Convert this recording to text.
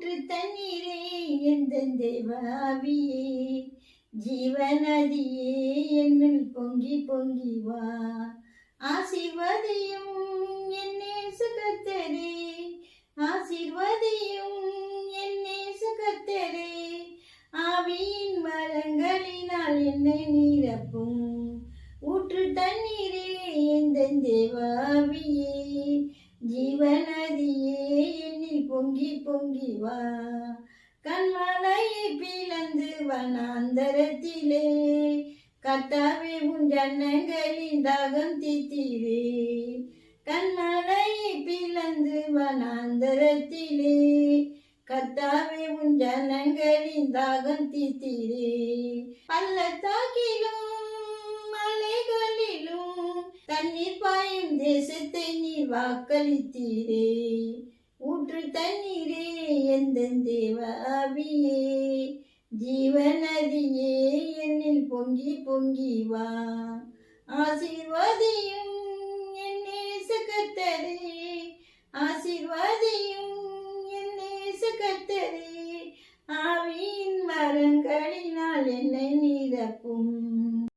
ஊற்று தண்ணீரே எந்தன் தேவாவியே? ஜீவநதியே என்னில் பொங்கி பொங்கி வா. ஆசிர்வதியும் என்னே சுகத்தரே. ஆசிர்வதியும் என்னே சுகத்தரே. ஆவியின் மரங்களினால் என்னை நிரப்பும். ஊற்று தண்ணீரே எந்தன் தேவாவியே? ஜீவநதியே பொங்கி பொங்கி வா. கண்மலையை பிளந்து வனாந்தரத்திலே கத்தாவே உன் ஜன்னங்களின் தாகம் தீத்தீரே கண்மலையை பிளந்து வனாந்தரத்திலே கத்தாவே உன் ஜனங்களின் தாகம் தீத்திரே பள்ளத்தாக்கிலும் மலைகளிலும் தண்ணீர் பாயும் தேசத்தை நீ வாக்களித்தீரே. தண்ணீரே எந்த தேவாவியே ஜீவநதியே என்னில் பொங்கி பொங்கி வா. ஆசீர்வாதியும் என்னே சுகத்தரே. ஆசீர்வாதியும் என்னே சுகத்தரே. ஆவியின் மரங்களினால் என்னை நீரப்பும்